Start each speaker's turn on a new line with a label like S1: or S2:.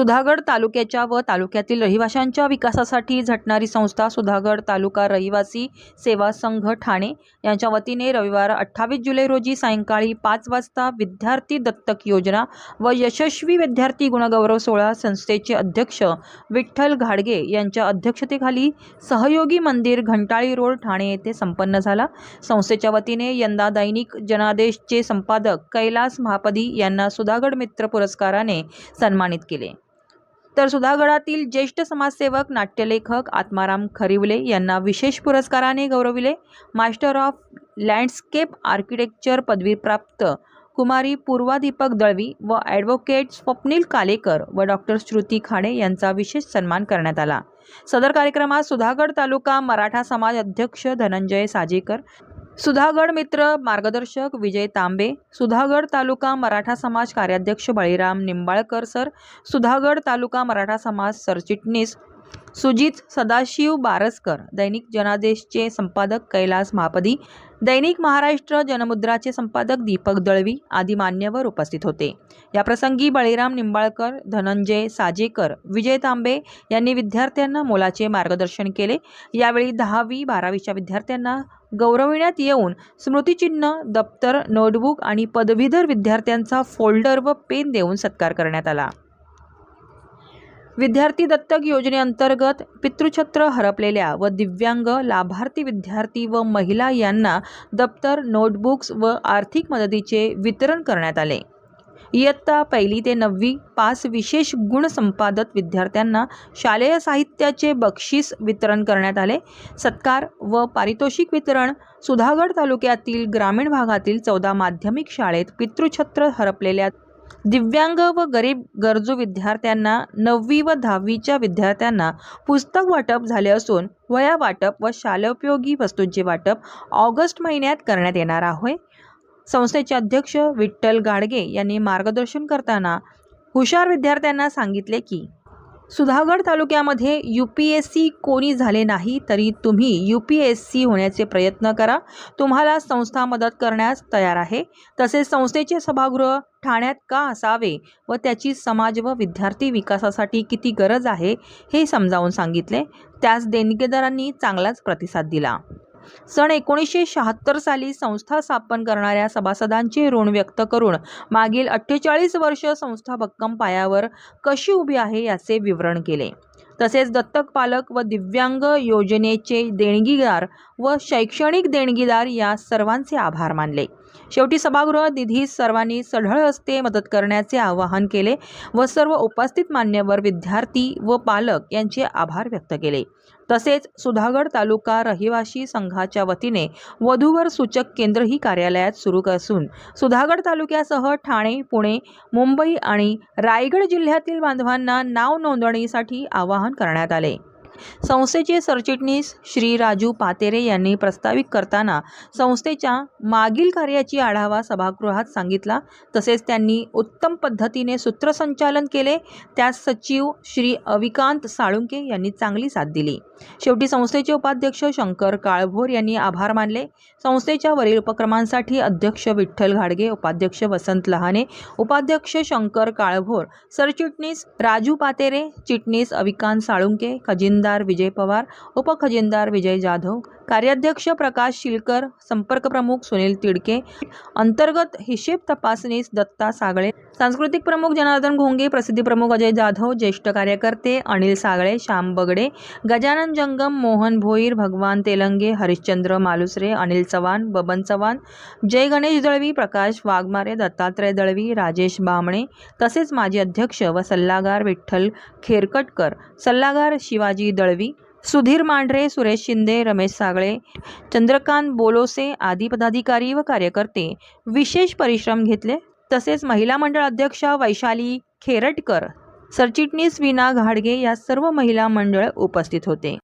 S1: सुधागड तालुक्याच्या व तालुक्यातील रहिवाशांच्या विकासासाठी झटणारी संस्था सुधागड तालुका रहिवासी सेवा संघ ठाणे. यांच्या वतीने रविवार अठ्ठावीस जुलै रोजी सायंकाळी पाच वाजता विद्यार्थी दत्तक योजना व यशस्वी विद्यार्थी गुणगौरव सोहळा संस्थेचे अध्यक्ष विठ्ठल घाडगे यांच्या अध्यक्षतेखाली सहयोगी मंदिर घंटाळी रोड ठाणे येथे संपन्न झाला. संस्थेच्या वतीने यंदा दैनिक जनादेशचे संपादक कैलास महापदी यांना सुधागड मित्र पुरस्काराने सन्मानित केले. तर सुधागडातील ज्येष्ठ समाजसेवक नाट्यलेखक आत्माराम खरिवले यांना विशेष पुरस्काराने गौरविले. मास्टर ऑफ लँडस्केप आर्किटेक्चर पदवीप्राप्त कुमारी पूर्वा दीपक दळवी व ॲडव्होकेट स्वप्नील कालेकर व डॉक्टर श्रुती खाडे यांचा विशेष सन्मान करण्यात आला. सदर कार्यक्रमात सुधागड तालुका मराठा समाज अध्यक्ष धनंजय साजेकर सुधागड मित्र मार्गदर्शक विजय तांबे सुधागड तालुका मराठा समाज कार्याध्यक्ष बळीराम निंबाळकर सर सुधागड तालुका मराठा समाज सरचिटणीस सुजित सदाशिव बारसकर दैनिक जनादेशचे संपादक कैलास महापदी दैनिक महाराष्ट्र जनमुद्राचे संपादक दीपक दळवी आदी मान्यवर उपस्थित होते. याप्रसंगी बळीराम निंबाळकर धनंजय साजेकर विजय तांबे यांनी विद्यार्थ्यांना मोलाचे मार्गदर्शन केले. यावेळी दहावी बारावीच्या विद्यार्थ्यांना गौरविण्यात येऊन स्मृतिचिन्ह दप्तर नोटबुक आणि पदवीधर विद्यार्थ्यांचा फोल्डर व पेन देऊन सत्कार करण्यात आला. विद्यार्थी दत्तक योजनेअंतर्गत पितृछत्र हरपलेल्या व दिव्यांग लाभार्थी विद्यार्थी व महिला यांना दप्तर नोटबुक्स व आर्थिक मदतीचे वितरण करण्यात आले. इयत्ता पहिली ते नववी पास विशेष गुण संपादक विद्यार्थ्यांना शालेय साहित्याचे बक्षीस वितरण करण्यात आले. सत्कार व पारितोषिक वितरण सुधागड तालुक्यातील ग्रामीण भागातील चौदा माध्यमिक शाळेत पितृछत्र हरपलेल्या दिव्यांग व गरीब गरजू विद्यार्थ्यांना नववी व दहावीच्या विद्यार्थ्यांना पुस्तक वाटप झाले असून वया वाटप व शालोपयोगी वस्तूंचे वाटप ऑगस्ट महिन्यात करण्यात येणार आहे. संस्थेचे अध्यक्ष विठ्ठल गाडगे यांनी मार्गदर्शन करताना हुशार विद्यार्थ्यांना सांगितले की सुधागड तालुक्यामध्ये यू पी एस सी कोणी झाले नाही तरी तुम्ही यू पी एस सी होण्याचे प्रयत्न करा. तुम्हाला संस्था मदत करण्यास तयार आहे. तसेच संस्थेचे सभागृह ठाण्यात का असावे व त्याची समाज व विद्यार्थी विकासासाठी किती गरज आहे हे समजावून सांगितले. त्यास देणगेदारांनी चांगलाच प्रतिसाद दिला. सन एकोणीसशे शहात्तर साली संस्था स्थापन करणाऱ्या सभासदांचे ऋण व्यक्त करून मागील अठ्ठेचाळीस वर्ष संस्था भक्कम पायावर कशी उभी आहे याचे विवरण केले. तसेच दत्तक पालक व दिव्यांग योजनेचे देणगीदार व शैक्षणिक देणगीदार या सर्वांचे आभार मानले. शेवटी सभागृह निधीस सर्वांनी सढळ हस्ते मदत करण्याचे आवाहन केले व सर्व उपस्थित मान्यवर विद्यार्थी व पालक यांचे आभार व्यक्त केले. तसेच सुधागड तालुका रहिवासी संघाच्या वतीने वधूवर सूचक केंद्रही कार्यालयात सुरू असून सुधागड तालुक्यासह ठाणे पुणे मुंबई आणि रायगड जिल्ह्यातील बांधवांना नाव नोंदणीसाठी आवाहन करण्यात आले. संस्थेचे सरचिटणीस श्री राजू पातेरे यांनी प्रस्तावित करताना संस्थेच्या मागील कार्याची आढावा सभागृहात सांगितला. तसेच त्यांनी उत्तम पद्धतीने सूत्रसंचालन केले. त्यास सचिव श्री अविकांत साळुंके यांनी चांगली साथ दिली. शेवटी संस्थेचे उपाध्यक्ष शंकर काळभोर यांनी आभार मानले. संस्थेच्या वरील उपक्रमांसाठी अध्यक्ष विठ्ठल घाडगे उपाध्यक्ष वसंत लहाने उपाध्यक्ष शंकर काळभोर सरचिटणीस राजू पातेरे चिटणीस अविकांत साळुंके खजिनदार विजय पवार उपखजिनदार विजय जाधव कार्याध्यक्ष प्रकाश शिलकर संपर्क प्रमुख सुनील तिडके अंतर्गत हिशेब तपासणीस दत्ता सागळे सांस्कृतिक प्रमुख जनार्दन घोंगे प्रसिद्धी प्रमुख अजय जाधव ज्येष्ठ कार्यकर्ते अनिल सागळे श्याम बगडे गजानन जंगम मोहन भोईर भगवान तेलंगे हरिश्चंद्र मालुसरे अनिल चव्हाण बबन चव्हाण जय गणेश दळवी प्रकाश वाघमारे दत्तात्रय दळवी राजेश बामणे तसेच माजी अध्यक्ष व सल्लागार विठ्ठल खेरकटकर सल्लागार शिवाजी दळवी सुधीर मांढरे सुरेश शिंदे रमेश सागळे चंद्रकांत बोलोसे आदी पदाधिकारी व कार्यकर्ते विशेष परिश्रम घेतले. तसेच महिला मंडळ अध्यक्षा वैशाली खेरटकर सरचिटणीस विना घाडगे या सर्व महिला मंडळ उपस्थित होते.